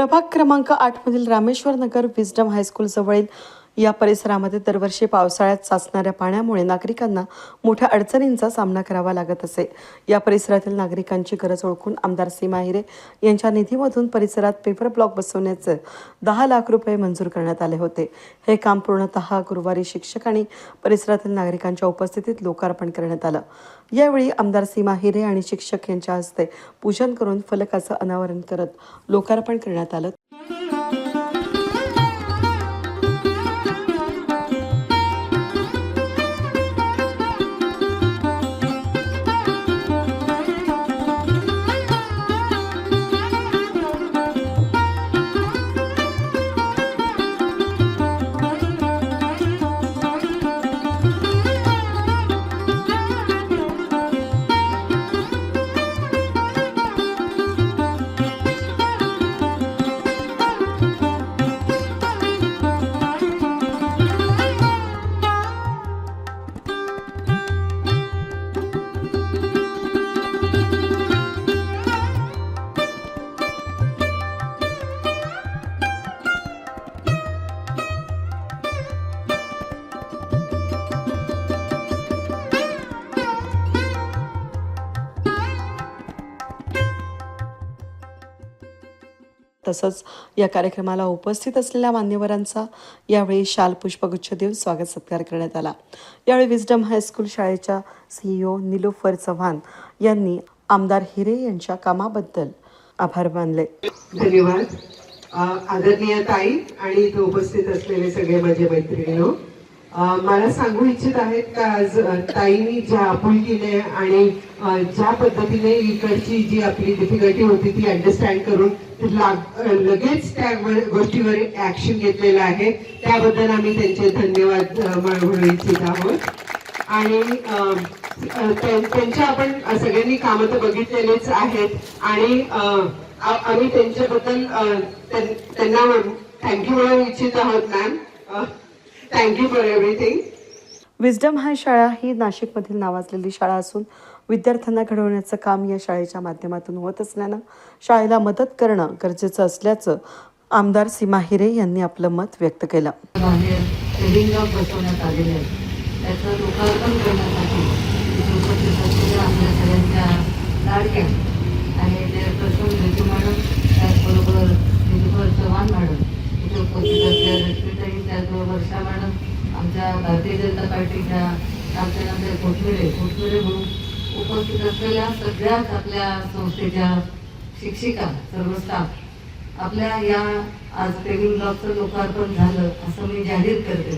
प्रभाग क्रमांक आठमधील Rameshwar Nagar wisdom high school जवळील या परिसरामध्ये दरवर्षी पावसाळ्यात साचणाऱ्या पाण्यामुळे नागरिकांना मोठ्या अडचणींचा सामना करावा लागत असे. या परिसरातील नागरिकांची गरज ओळखून आमदार सीमा हिरे यांच्या निधीमधून परिसरात पेपर ब्लॉक बसवण्याचे दहा लाख रुपये मंजूर करण्यात आले होते. हे काम पूर्णतः गुरुवारी शिक्षक आणि परिसरातील नागरिकांच्या उपस्थितीत लोकार्पण करण्यात आलं. यावेळी आमदार सीमा हिरे आणि शिक्षक यांच्या हस्ते पूजन करून फलकाचं अनावरण करत लोकार्पण करण्यात आलं. तसंच या कार्यक्रमाला उपस्थित असलेल्या मान्यवरांचा यावेळी शाल पुष्पगुच्छ देऊन स्वागत सत्कार करण्यात आला. यावेळी विजडम हायस्कूल शाळेच्या सीईओ निलोफर चव्हाण यांनी आमदार हिरे यांच्या कामाबद्दल आभार मानले. धन्यवाद. आदरणीय ताई आणि इथे उपस्थित असलेले सगळे माझे मैत्रिणीनो मला सांगू इच्छित आहेत का आज अ, ताईंनी ज्या आपुलकीने आणि ज्या पद्धतीने इकडची जी आपली डिफिकल्टी होती ती अंडरस्टँड करून लगेच त्या गोष्टीवर ऍक्शन घेतलेलं आहे. त्याबद्दल आम्ही त्यांचे धन्यवाद म्हणू इच्छित आहोत. आणि त्यांच्या आपण सगळ्यांनी कामं तर बघितलेलेच आहेत. आणि आम्ही त्यांच्याबद्दल त्यांना थँक्यू म्हणू इच्छित आहोत ma'am thank you for everything wisdom high शाळा ही नाशिकमधील नावाजलेली शाळा असून विद्यार्थ्यांना घडवण्याचं काम या शाळेच्या माध्यमातून होत असल्यानं शाळेला मदत करणं गरजेचं असल्याचं आमदार सीमा हिरे यांनी आपलं मत व्यक्त केलं. बसवण्यात आलेले त्याचं लोकार्पण करण्यासाठी आपल्या सगळ्यांच्या लाडक्या आणि त्याचबरोबर चव्हाण मॅडम इथे उपस्थित रश्मीताई वर्षा मॅडम आमच्या भारतीय जनता पार्टीच्या आमच्यानंतर कोठमिरे कोठमिरे म्हणून उपस्थित असलेल्या सगळ्याच आपल्या संस्थेच्या शिक्षिका सर्व स्टाफ आपल्या या आज पेविंग ब्लॉकचं लोकार्पण झालं असं मी जाहीर करते.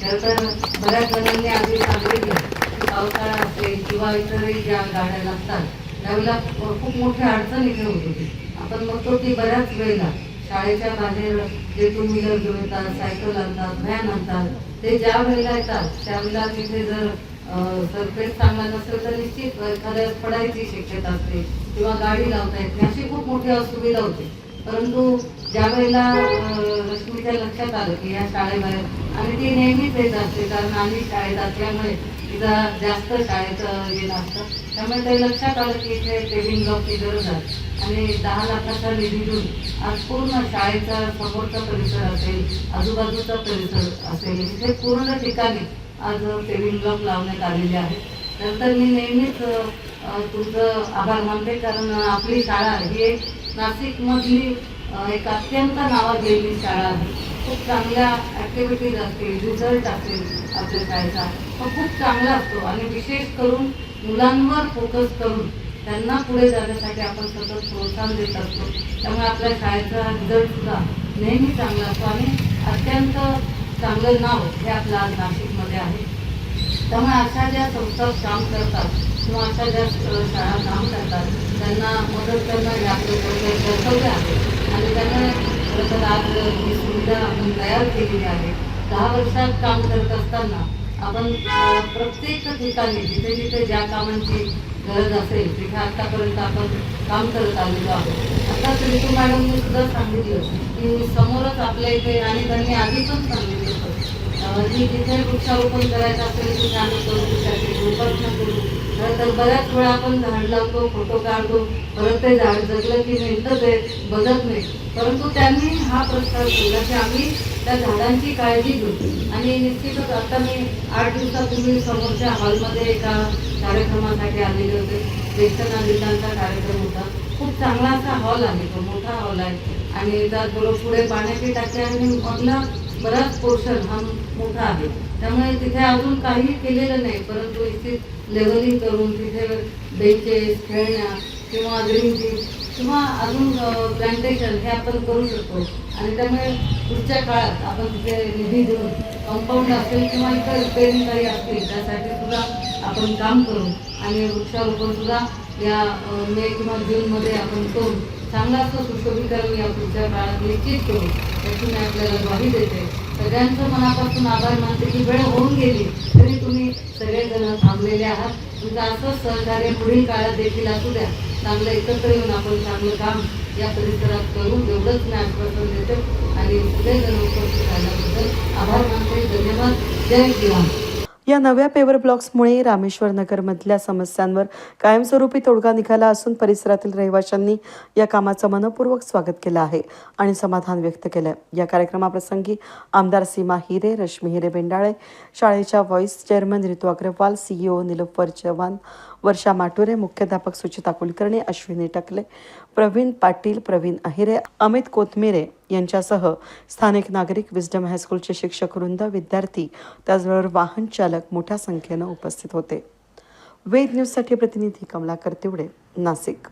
खरं तर बऱ्याच जणांनी आधी सांगितलं की पावसाळा असेल किंवा इतरही ज्या गाड्या लागतात त्यावेळेला खूप मोठ्या अडचणी घेऊन होती. आपण बघतो की बऱ्याच वेळेला शाळेच्या बाहेर जे टू व्हीलर घेऊन येतात सायकल आणतात व्हॅन आणतात ते ज्या वेळेला येतात त्यावेळेला तिथे जर सरफेस चांगला नसेल तर निश्चित एखाद्या पडायची शक्यता असते किंवा गाडी लावता येत नाही. अशी खूप मोठी असुविधा होती. परंतु ज्या वेळेला रश्मीच्या लक्षात आलं की या शाळेबाहेर आणि ती नेहमीच येत असते कारण आम्ही शाळेत असल्यामुळे तिचा जास्त शाळेचं हे नसतं त्यामुळे ते लक्षात आलं की इथे ट्रेनिंग ब्लॉकची गरज आहे. आणि दहा लाखाचा निधी देऊन आज पूर्ण शाळेचा समोरचा परिसर असेल आजूबाजूचा परिसर असेल इथे पूर्ण ठिकाणी आज सेव्हिंग ब्लॉक लावण्यात आलेले आहेत नंतर मी नेहमीच तुमचं आभार मानते कारण आपली शाळा ही एक नाशिकमधली एक अत्यंत नावाजलेली शाळा आहे. खूप चांगल्या ॲक्टिव्हिटीज असतील रिझल्ट असेल आपल्या शाळेचा तो खूप चांगला असतो. आणि विशेष करून मुलांवर फोकस करून त्यांना पुढे जाण्यासाठी आपण सतत प्रोत्साहन देत असतो. त्यामुळे आपल्या शाळेचा रिझल्ट सुद्धा नेहमी चांगला असतो. आणि अत्यंत चांगलं नाव हे आपलं आज नाशिकमध्ये आहे. त्यामुळे अशा ज्या संस्था काम करतात किंवा अशा ज्या शाळा काम करतात त्यांना मदत करणं हे आपलं कर्तव्य आहे. आणि त्यांना तर आज ही सुविधा आपण तयार केलेली आहे. दहा वर्षात काम करत असताना आपण प्रत्येक ठिकाणी जिथे जिथे ज्या कामांची गरज असेल तिथे आतापर्यंत आपण काम करत आलेलो आहोत. आता ऋतू मॅडमने सुद्धा सांगितलं की समोरच आपल्या इथे आणि त्यांनी आधी पण सांगितलं होतं जिथे वृक्षारोपण करायचं असेल तिथे आम्ही करू करू. तर बऱ्याच वेळा आपण झाड लावतो फोटो काढतो परत ते झाड जगलं की मिळतं ते बघत नाही. परंतु त्यांनी हा प्रस्ताव केला की आम्ही त्या झाडांची काळजी घेऊ. आणि निश्चितच आता मी आठ दिवसापूर्वी समोरच्या हॉलमध्ये एका कार्यक्रमासाठी आलेले होते. ज्येष्ठ नागरिकांचा कार्यक्रम होता. खूप चांगला असा हॉल आहे तो मोठा हॉल आहे. आणि त्याचबरोबर पुढे पाण्याची टाकी आणि मधला बराच पोर्शन हा मोठा आहे. त्यामुळे तिथे अजून काही केलेलं नाही परंतु इथे लेवलिंग करून तिथे बेंचेस खेळण्या किंवा ड्रिंकिंग किंवा अजून प्लांटेशन हे आपण करू शकतो. आणि त्यामुळे पुढच्या काळात आपण तिथे निधी देऊन कंपाऊंड असेल किंवा इतर रिपेअरिंग काही असतील त्यासाठी सुद्धा आपण काम करू. आणि वृक्षारोपण सुद्धा या मे किंवा जूनमध्ये आपण करू. चांगला असं सुशोभीकरण या पुढच्या काळात निश्चित करू याची मी आपल्याला ग्वाही देते. सगळ्यांचं मनापासून आभार मानते की वेळ होऊन गेली तरी तुम्ही सगळेजण थांबलेले आहात. तुमचं असंच सहकार्य पुढील काळात देखील असू द्या. चांगलं एकत्र येऊन आपण चांगलं काम या परिसरात करू. एवढंच मी आश्वासन देते. आणि सगळेजण उपस्थित राहिल्याबद्दल आभार मानते. धन्यवाद. जय श्रीराम या नव्या पेवर ब्लॉक्समुळे रामेश्वर नगरमधल्या समस्यांवर कायमस्वरूपी तोडगा निघाला असून परिसरातील रहिवाशांनी या कामाचं मनपूर्वक स्वागत केलं आहे आणि समाधान व्यक्त केलं या कार्यक्रमाप्रसंगी आमदार सीमा हिरे रश्मी हिरे बेंडाळे शाळेच्या vice chairman Ritu Agarwal CEO Nilofer Chavan Varsha Mature मुख्याध्यापक सुचिता कुलकर्णी अश्विनी टकले प्रवीण पाटील प्रवीण अहिरे अमित कोथमिरे यांच्यासह स्थानिक नागरिक विजडम हायस्कूलचे शिक्षक वृंद विद्यार्थी त्याचबरोबर वाहन चालक मोठ्या संख्येनं उपस्थित होते. वेद न्यूजसाठी प्रतिनिधी कमलाकर तिवडे नाशिक.